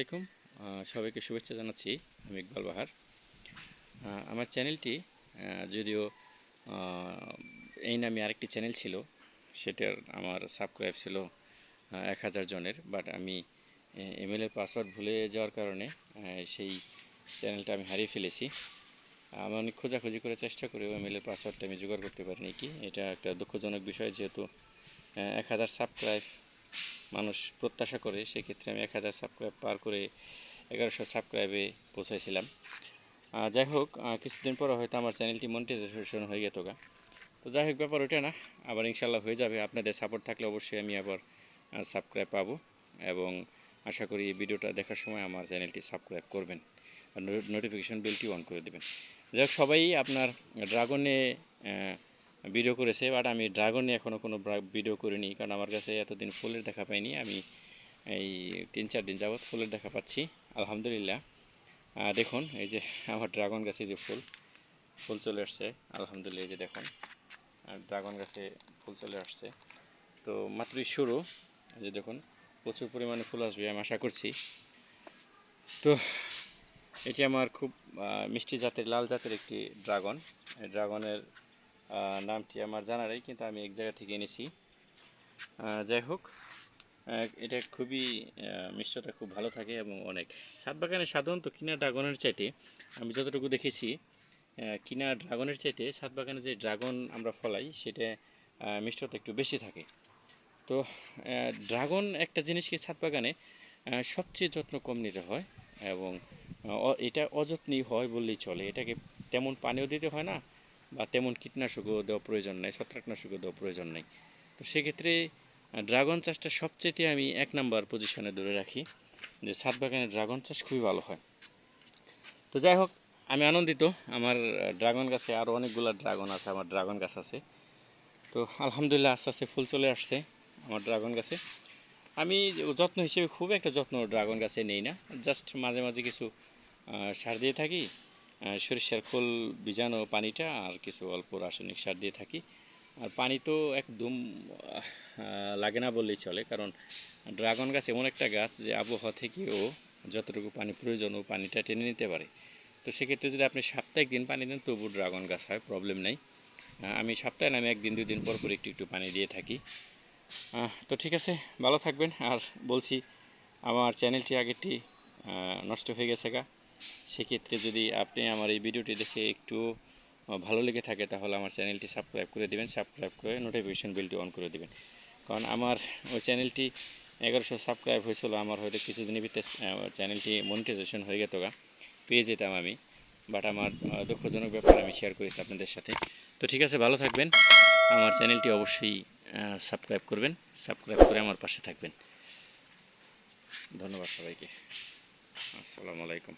আলাইকুম। সবাইকে শুভেচ্ছা জানাচ্ছি আমি ইকবাল বাহার। আমার চ্যানেলটি যদিও এই নামে আরেকটি চ্যানেল ছিল, সেটার আমার সাবস্ক্রাইব ছিল এক হাজার জনের, বাট আমি ইমেলের পাসওয়ার্ড ভুলে যাওয়ার কারণে সেই চ্যানেলটা আমি হারিয়ে ফেলেছি। আমি অনেক খোঁজাখুঁজি করে চেষ্টা করেও ইমেলের পাসওয়ার্ডটা আমি জোগাড় করতে পারিনি কি। এটা একটা দুঃখজনক বিষয়, যেহেতু এক হাজার সাবস্ক্রাইব মানুষ প্রত্যাশা করে, সেক্ষেত্রে আমি এক হাজার সাবস্ক্রাইব পার করে এগারোশো সাবস্ক্রাইবে পৌঁছাইছিলাম। যাই হোক কিছুদিন পর হয়তো আমার চ্যানেলটি মনিটাইজেশন হয়ে গেত গা। তো যাই হোক, ব্যাপার ওটা না, আবার ইনশাল্লাহ হয়ে যাবে। আপনাদের সাপোর্ট থাকলে অবশ্যই আমি আবার সাবস্ক্রাইব পাবো এবং আশা করি এই ভিডিওটা দেখার সময় আমার চ্যানেলটি সাবস্ক্রাইব করবেন আর নোটিফিকেশন বেলটি অন করে দেবেন। যাই হোক, সবাই আপনার ড্রাগনে ভিডিও করেছে বাট আমি ড্রাগন নিয়ে এখনও কোনো ভিডিও করিনি, কারণ আমার কাছে এতদিন ফুলের দেখা পাইনি। আমি এই তিন চার দিন যাবৎ ফুলের দেখা পাচ্ছি, আলহামদুলিল্লাহ। দেখুন, এই যে আমার ড্রাগন গাছে যে ফুল ফুল চলে আসছে, আলহামদুলিল্লাহ, এই যে দেখুন ড্রাগন গাছে ফুল চলে আসছে। তো মাত্রই শুরু যে দেখুন, প্রচুর পরিমাণে ফুল আসবে, আমি আশা করছি। তো এটি আমার খুব মিষ্টি জাতের, লাল জাতের একটি ড্রাগন ড্রাগনের নামটি আমার জানা নেই কিন্তু আমি এক জায়গা থেকে এনেছি। যাই হোক এটা খুবই আহ, মিষ্টতা খুব ভালো থাকে এবং অনেক। ছাদ বাগানে সাধারণত কিনা ড্রাগনের চাইতে আমি যতটুকু দেখেছি কিনা ড্রাগনের চাইতে ছাদ বাগানে যে ড্রাগন আমরা ফলাই সেটা আহ, মিষ্টতা একটু বেশি থাকে। তো ড্রাগন একটা জিনিসকে ছাদ বাগানে সবচেয়ে যত্ন কম নিতে হয় এবং এটা অযত্নই হয় বললেই চলে। এটাকে তেমন পানিও দিতে হয় না বা তেমন কীটনাশকও দেওয়া প্রয়োজন নাই, ছত্রাকনাশকও দেওয়া প্রয়োজন নাই। তো সেক্ষেত্রে ড্রাগন চাষটা সবচেয়ে আমি এক নাম্বার পজিশনে ধরে রাখি, যে ছাদ বাগানে ড্রাগন চাষ খুবই ভালো হয়। তো যাই হোক, আমি আনন্দিত, আমার ড্রাগন গাছে আরও অনেকগুলো ড্রাগন আছে, আমার ড্রাগন গাছ আছে। তো আলহামদুলিল্লাহ আস্তে আস্তে ফুল চলে আসছে আমার ড্রাগন গাছে। আমি যত্ন হিসেবে খুব একটা যত্ন ড্রাগন গাছে নেই না, জাস্ট মাঝে মাঝে কিছু সার দিয়ে থাকি। সরিষার খোল ভিজানো পানিটা আর কিছু অল্প রাসায়নিক সার দিয়ে থাকি। আর পানি তো একদম লাগে না বললেই চলে, কারণ ড্রাগন গাছ এমন একটা গাছ যে আবহাওয়া থেকেও যতটুকু পানি প্রয়োজন, ও পানিটা টেনে নিতে পারে। তো সেক্ষেত্রে যদি আপনি সাপ্তাহিক দিন পানি দেন তবু ড্রাগন গাছ হয় প্রবলেম নেই। আমি সপ্তাহে নামে একদিন, দুই দিন পর পর একটু একটু পানি দিয়ে থাকি। তো ঠিক আছে, ভালো থাকবেন। আর বলছি, আমার চ্যানেলটি আগেরটি নষ্ট হয়ে গেছে গা। সেক্ষেত্রে যদি আপনি আমার এই ভিডিওটি দেখে একটু ভালো লেগে থাকে, তাহলে আমার চ্যানেলটি সাবস্ক্রাইব করে দেবেন, সাবস্ক্রাইব করে নোটিফিকেশন বেলটি অন করে দেবেন। কারণ আমার ওই চ্যানেলটি এগারোশো সাবস্ক্রাইব হয়েছিল, আমার হয়তো কিছুদিনের ভিতরে চ্যানেলটি মনিটাইজেশন হয়ে গেত গা, পেয়ে যেতাম আমি। বাট আমার দুঃখজনক ব্যাপার আমি শেয়ার করেছি আপনাদের সাথে। তো ঠিক আছে, ভালো থাকবেন। আমার চ্যানেলটি অবশ্যই সাবস্ক্রাইব করবেন, সাবস্ক্রাইব করে আমার পাশে থাকবেন। ধন্যবাদ সবাইকে। আসসালামু আলাইকুম।